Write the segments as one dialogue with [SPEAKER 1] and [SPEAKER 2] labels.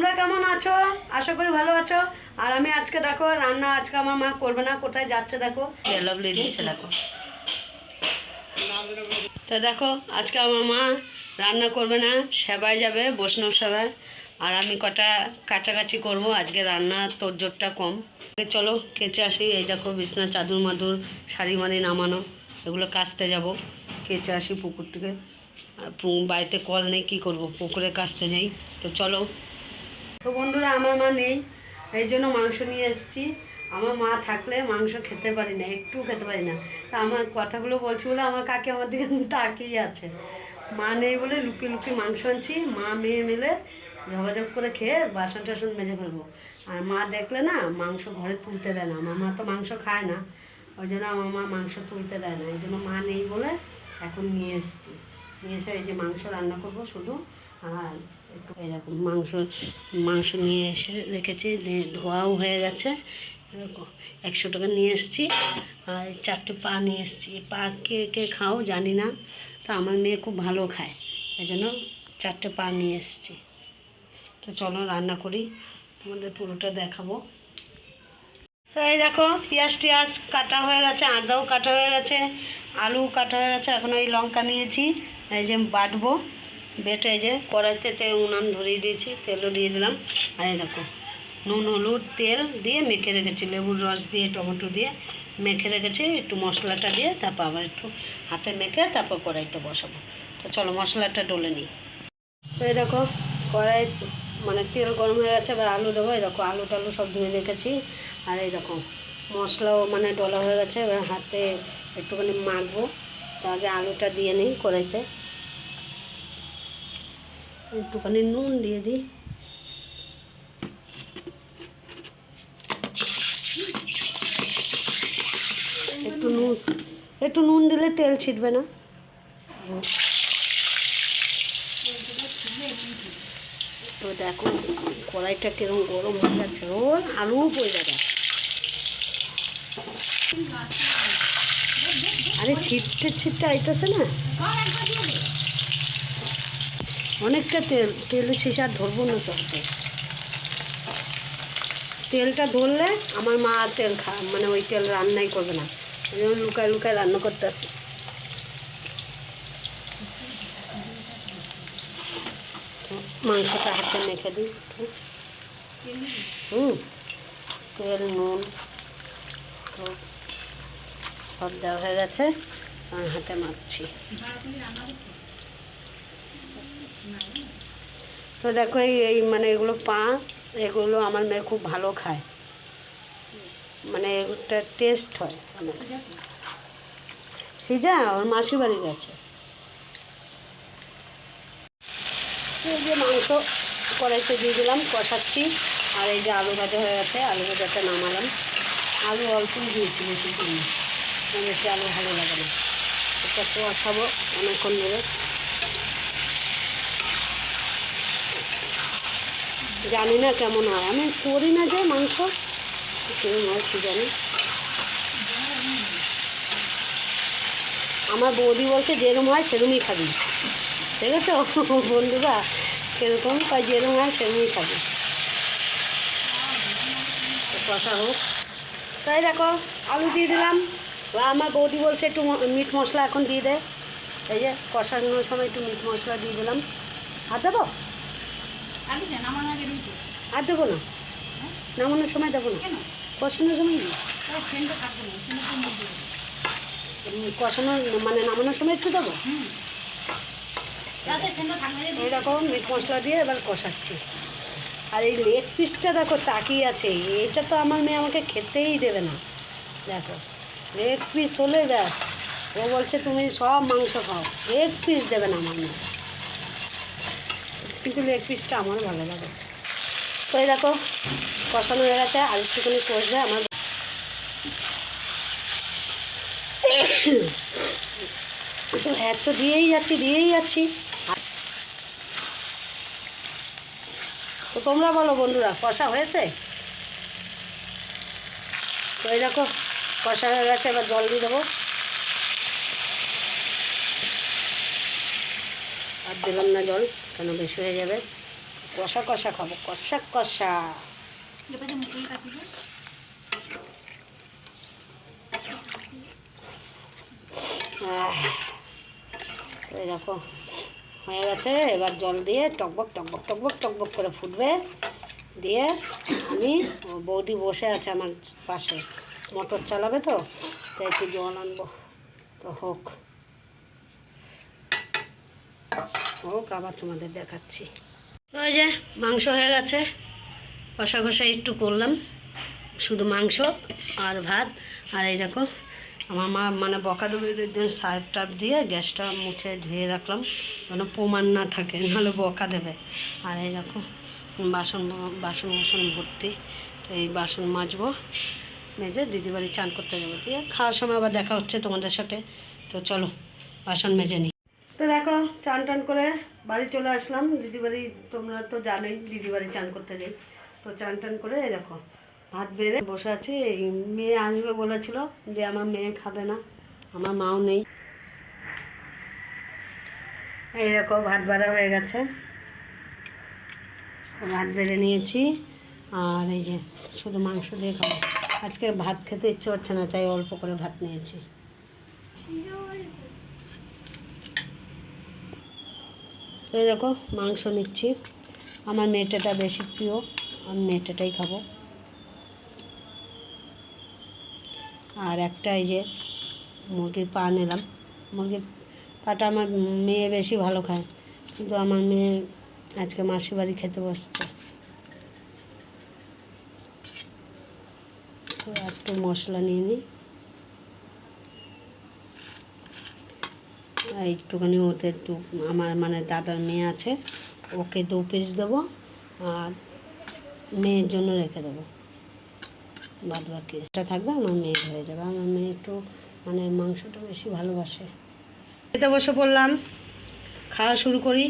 [SPEAKER 1] তোমরা কেমন আছো? আশা করি ভালো আছো। আর আমি আজকে দেখো রান্না আজকে আমার মা করবে না কোথায় যাচ্ছে দেখো। লাভলি দিচ্ছে দেখো। তো দেখো আজকে আমার মা রান্না করবে না সেবায় যাবে বৈষ্ণব সেবায়। আর আমি কটা কাছাকাছি করব আজকে রান্না তোর জোরটা কম। চলো কেচে আসি এই দেখো বিছনা চাদর মাদুর শাড়ি মাদি নামানো এগুলো কাচতে যাব। কেচে আসি পুকুর থেকে। আর বাড়িতে কল নেই কী করব? পুকুরে কাচতে যাই। তো চলো তো বন্ধুরা, আমার মা নেই, এই জন্য মাংস নিয়ে এসেছি। আমার মা থাকলে মাংস খেতে পারি না একটু খেতে পারি না। তা আমার কথাগুলো বলছি বলে আমার কাকে আমার দিকে তাকিয়ে আছে। মা নেই বলে লুকিয়ে লুকিয়ে মাংস আনছি, মা মেয়ে মেলে ঝগাঝগ করে খেয়ে বাসন টাসন মেজে ফেলব। আর মা দেখলে না, মাংস ঘরে তুলতে দেয় না। আমার মা তো মাংস খায় না, ওই জন্য আমার মা মাংস তুলতে দেয় না। এই জন্য মা নেই বলে এখন নিয়ে এসেছি। নিয়ে এসে এই যে মাংস রান্না করব শুধু, আর এরকম মাংস মাংস নিয়ে এসে রেখেছি ধোয়াও হয়ে গেছে। এরকম একশো টাকা নিয়ে এসেছি আর চারটে পা নিয়ে এসেছি। পা কে কে খাও জানি না, তো আমার মেয়ে খুব ভালো খায়, এই জন্য চারটে পা নিয়ে এসেছি। তো চলো রান্না করি, তোমাদের পুরোটা দেখাবো। তো এই দেখো, পেঁয়াজ টিয়াজ কাটা হয়ে গেছে, আদাও কাটা হয়ে গেছে আলু কাটা হয়ে গেছে, এখন ওই লঙ্কা নিয়েছি, এই যে বাটবো। বেটে যে কড়াইতে তে উনান ধরিয়ে দিয়েছি, তেলও দিয়ে দিলাম। আর দেখো, নুন, হলুদ, তেল দিয়ে মেখে রেখেছি, লেবুর রস দিয়ে, টমেটো দিয়ে মেখে রেখেছি, একটু মশলাটা দিয়ে, তারপর আবার একটু হাতে মেখে তারপর কড়াইতে বসাবো। তো চলো মশলাটা ডলে নিই। এই দেখো, কড়াই মানে তেল গরম হয়ে গেছে, এবার আলু দেবো। দেখো, আলু টালু সব ধুয়ে রেখেছি। আর এই দেখো, মশলাও মানে ডলা হয়ে গেছে, এবার হাতে একটুখানি মাখবো। তো আগে আলুটা দিয়ে নিই কড়াইতে। একটুখানি নুন দিয়ে দিই। একটু নুন একটু নুন দিলে তেল ছিটবে না। তো দেখো, কড়াইটা কীরকম গরম হয়ে গেছে। ও আলুও পড়ে যাবে। আরে ছিটতে ছিটতে আইতেছে না। অনেকটা তেল তেল শেষে আর ধরবো না তো হাতে। তেলটা ধরলে আমার মা তেল খা মানে ওই তেল রান্নাই করবে না। লুকায় লুকায় রান্না করতে আসে। মাংসটা হাতে মেখে দিই হুম, তেল, নুন সব দেওয়া হয়ে গেছে। হাতে মাখছি। তো দেখো এই মানে এগুলো পা, এগুলো আমার মেয়ে খুব ভালো খায়। মানে এগুলোটা টেস্ট হয় সিজা, ওর মাসি বাড়ি গেছে। যে মাংস কড়াইতে দিয়ে দিলাম, কষাচ্ছি, আর এই যে আলু ভাজা হয়ে গেছে, আলু ভাজাটা নামালাম। আলু অল্পই দিয়েছি বেশি আমার বেশি আলু ভালো লাগে না। এটা কষাবো অনেকক্ষণ ধরে। জানি না কেমন হয়। আমি করি না যে মাংস। হয় জানি। আমার বৌদি বলছে যেরকম হয় সেরকমই খাবি। ঠিক আছে? বন্ধুরা সেরকম কয় যেরকম হয় সেরকমই খাবি। কষা হোক। তাই দেখো, আলু দিয়ে দিলাম। বা আমার বৌদি বলছে, একটু মিট মশলা এখন দিয়ে দে। এই যে, কষানোর সময় একটু মিট মশলা দিয়ে দিলাম। আর দেবো? আর দেবো না। নামানোর সময় দেবো না। কষানোর সময় এমনি কষানোর মানে নামানোর সময় একটু দেবো? এরকম মিট মশলা দিয়ে এবার কষাচ্ছি। আর এই লেগ পিসটা দেখো তাকিয়ে আছে। এটা তো আমার মেয়ে আমাকে খেতেই দেবে না। দেখো লেগ পিস হলে ব্যাস। ও বলছে তুমি সব মাংস খাও। লেগ পিস দেবে না আমার মেয়ে। কিন্তু লেগ পিসটা আমার ভালো লাগে। তো এই দেখো, কষানো হয়ে গেছে, আর একটুখানি কষবে আমার। তো হ্যাঁ তো দিয়েই যাচ্ছি দিয়েই যাচ্ছি। তো তোমরা বলো বন্ধুরা, কষা হয়েছে? তো এই দেখো, কষা হয়ে গেছে, এবার জল দিয়ে দেবো। আর দিলাম না জল। কেন বেশি হয়ে যাবে। কষা কষা খাব কষা কষা। এই দেখো হয়ে গেছে। এবার জল দিয়ে টকবক টকবক টকবক টকবক করে ফুটবে। দিয়ে আমি বৌদি বসে আছে আমার পাশে। মোটর চালাবে তো তাই একটু জল আনব। তো হোক। হোক, আবার তোমাদের দেখাচ্ছি। ওই যে মাংস হয়ে গেছে। কষা কষা একটু করলাম। শুধু মাংস আর ভাত। আর এই দেখো, আমার মা মানে বকা দেবের জন্য সার্ফ টাপ দিয়ে গ্যাসটা মুছে ধুয়ে রাখলাম। যেন প্রমাণ না থাকে, নাহলে বকা দেবে। আর এই দেখো, বাসন বাসন বাসন ভর্তি। তো এই বাসন মাজবো। মেজে দিদি বাড়ি চান করতে যাব। দিয়ে খাওয়ার সময় আবার দেখা হচ্ছে তোমাদের সাথে। তো চলো, বাসন মেজে নিই তো দেখো, চান টান করে বাড়ি চলে আসলাম। দিদি বাড়ি তোমরা তো জানোই দিদি বাড়ি চান করতে যাই তো চান টান করে দেখো, ভাত বেড়ে বসে আছি। এই মেয়ে আসবে বলেছিল যে আমার মেয়ে খাবে না, আমার মাও নেই। এই দেখো, ভাত বাড়া হয়ে গেছে। ভাত বেড়ে নিয়েছি। আর এই যে শুধু মাংস দিয়ে খাব। আজকে ভাত খেতে ইচ্ছে হচ্ছে না, তাই অল্প করে ভাত নিয়েছি। এই দেখো মাংস নিচ্ছি। আমার মেয়েটাটা বেশি প্রিয়, আমি মেয়েটাটাই খাব। আর একটা এই যে মুরগির পা নিলাম। মুরগির পাটা আমার মেয়ে বেশি ভালো খায়, কিন্তু আমার মেয়ে আজকে মাসি বাড়ি খেতে বসছে। একটু মশলা নিয়ে নিই। একটুখানি ওতে একটু আমার মানে দাদার মেয়ে আছে, ওকে দু পিস দেবো আর মেয়ের জন্য রেখে দেবো। বাদ বাকি এটা থাকবে, আমার মেয়ের হয়ে যাবে। আমার মেয়ে একটু মানে মাংসটা বেশি ভালোবাসে। খেতে বসে পড়লাম, খাওয়া শুরু করি।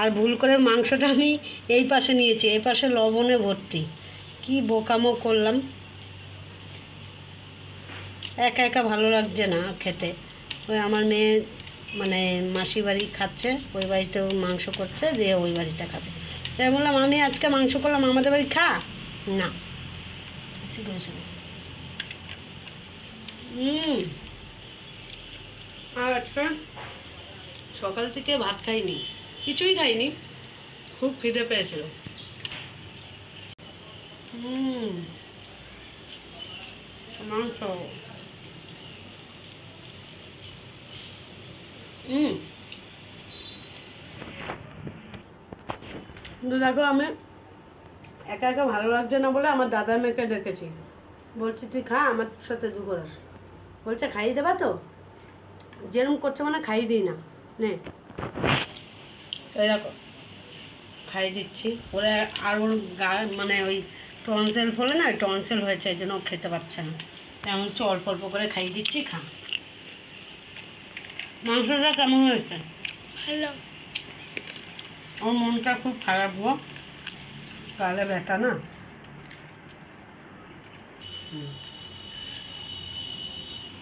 [SPEAKER 1] আর ভুল করে মাংসটা আমি এই পাশে নিয়েছি এই পাশে লবণে ভর্তি। কি বোকামো করলাম। একা একা ভালো লাগছে না খেতে। ওই আমার মেয়ে মানে মাসি বাড়ি খাচ্ছে, ওই বাড়িতেও মাংস করছে, দিয়ে ওই বাড়িতে খাবে। তাই বললাম, আমি আজকে মাংস করলাম, আমাদের বাড়ি খা? না। হুম আর আজকে সকাল থেকে ভাত খাইনি, কিছুই খাইনি, খুব খিদে পেয়েছিল। মাংস কিন্তু দেখো, আমি একা একা ভালো লাগছে না বলে আমার দাদা মেয়েকে ডেকেছি। বলছি, তুই খা, আমার সাথে দু করাস বলছে, খাইয়ে দেবা তো? যেরকম করছে মানে খাইয়ে দিই না। নে। দেখো, খাইয়ে দিচ্ছি। ওরা আর ওর গা মানে ওই টনসেল হলে না টনসেল হয়েছে, এই জন্য খেতে পারছে না। হচ্ছে অল্প অল্প করে খাইয়ে দিচ্ছি, খা। মাংসটা কেমন হয়েছে?
[SPEAKER 2] ভালো।
[SPEAKER 1] ওর মনটা খুব খারাপ গো। গালে ব্যথা না?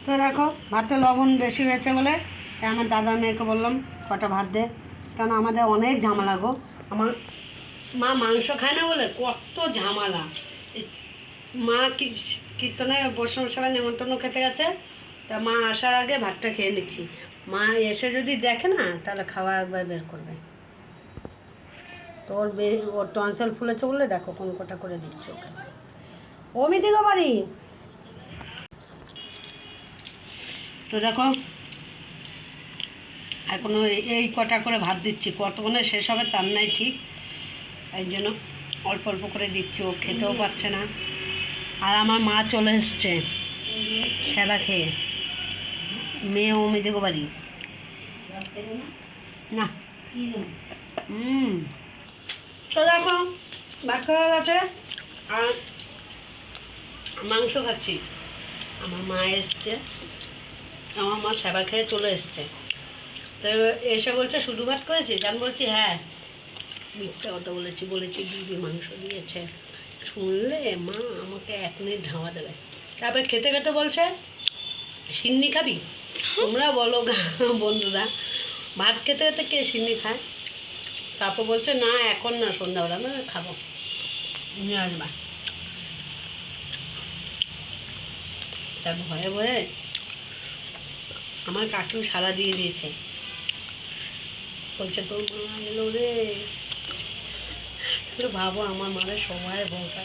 [SPEAKER 1] তো দেখো ভাতে লবণ বেশি হয়েছে বলে তাই আমার দাদা মেয়েকে বললাম কটা ভাত দে? কারণ আমাদের অনেক ঝামেলা গো। আমার মা মাংস খায় না বলে কত ঝামেলা। মা কীর্তনে বৈষ্ণব সবাই নেমন্তন্ন খেতে গেছে। তা মা আসার আগে ভাতটা খেয়ে নিচ্ছি। মা এসে যদি দেখে না, তাহলে খাওয়া একবার বের করবে। তো ওর ওর টনসেল ফুলেছে বলে দেখো কোন কটা করে দিচ্ছে ওকে। ও মিটিগো বাড়ি। তো দেখো, এখনও এই- কটা করে ভাত দিচ্ছি কতক্ষণে শেষ হবে তার নাই ঠিক। এই জন্য অল্প অল্প করে দিচ্ছি, ও খেতেও পাচ্ছে না। আর আমার মা চলে এসছে, সেবা খেয়ে। মেয়ে অমিদিগো বাড়ি? না। হুম। তো দেখো, ভাত খাওয়া গেছে আর মাংস খাচ্ছি। আমার মা এসছে। আমার মা সেবা খেয়ে চলে এসছে। তো এসে বলছে, শুধু ভাত করেছিস? আমি বলছি হ্যাঁ। মিথ্যা কথা বলেছি বলেছি, দিদি মাংস দিয়েছে। শুনলে মা আমাকে এক মিনিট ধাওয়া দেবে। তারপরে খেতে খেতে বলছে সিন্নি খাবি? তোমরা বলো বন্ধুরা। ভাত খেতে খেতে কে সিন্নি খায়? তারপর বলছে, না, এখন না, সন্ধ্যাবেলা। আমি খাব। নিয়ে আসবা। তার ভয়ে ভয়ে আমার কাকু সারা দিয়ে দিয়েছে। বলছে, তোর মা এলো রে। ভাবো, আমার মারে সবাই বকা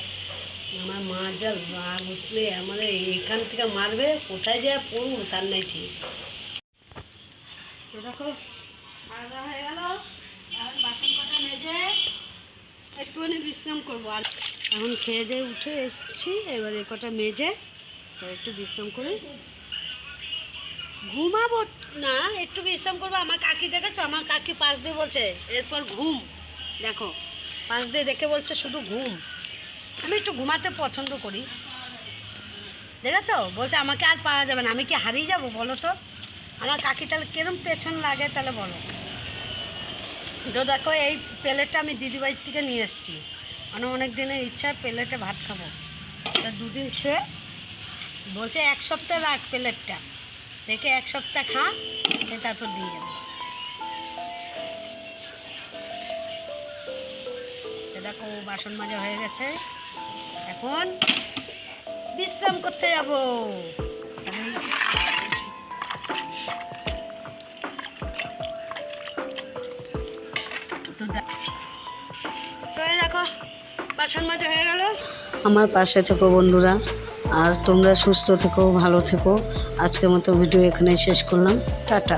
[SPEAKER 1] আমার মা যা রাগ উঠলে আমার এখান থেকে মারবে, কোথায় যা পড়ব তার নাই ঠিক। এখন একটুখানি বিশ্রাম করব। আর এখন খেয়ে দিয়ে উঠে এসেছি, এবার এ কটা মেজে একটু বিশ্রাম করে। ঘুমাবো না, একটু বিশ্রাম করব। আমার কাকি দেখেছ? আমার কাকি পাশ দিয়ে বলছে, এরপর ঘুম। দেখো, পাশ দিয়ে দেখে বলছে শুধু ঘুম। আমি একটু ঘুমাতে পছন্দ করি। দেখেছ? বলছে, আমাকে আর পাওয়া যাবে না। আমি কি হারিয়ে যাব বলো তো? আমার কাকি তাহলে কিরম পেছন লাগে তাহলে বলো। তো দেখো, এই প্লেটটা আমি দিদিবাড়ির থেকে নিয়ে এসেছি। মানে অনেক দিনের ইচ্ছা, প্লেটে ভাত খাব। তা দুদিন খেয়ে বলছে, এক সপ্তাহ রাখ প্লেটটা। দেখে এক সপ্তাহ খা তারপর দিয়ে যাবে। দেখো বাসন মাজা হয়ে গেছে। এখন বিশ্রাম করতে যাব। হয়ে আমার পাশে থেকো বন্ধুরা, আর তোমরা সুস্থ থেকো, ভালো থেকো। আজকের মতো ভিডিও এখানে শেষ করলাম। টাটা।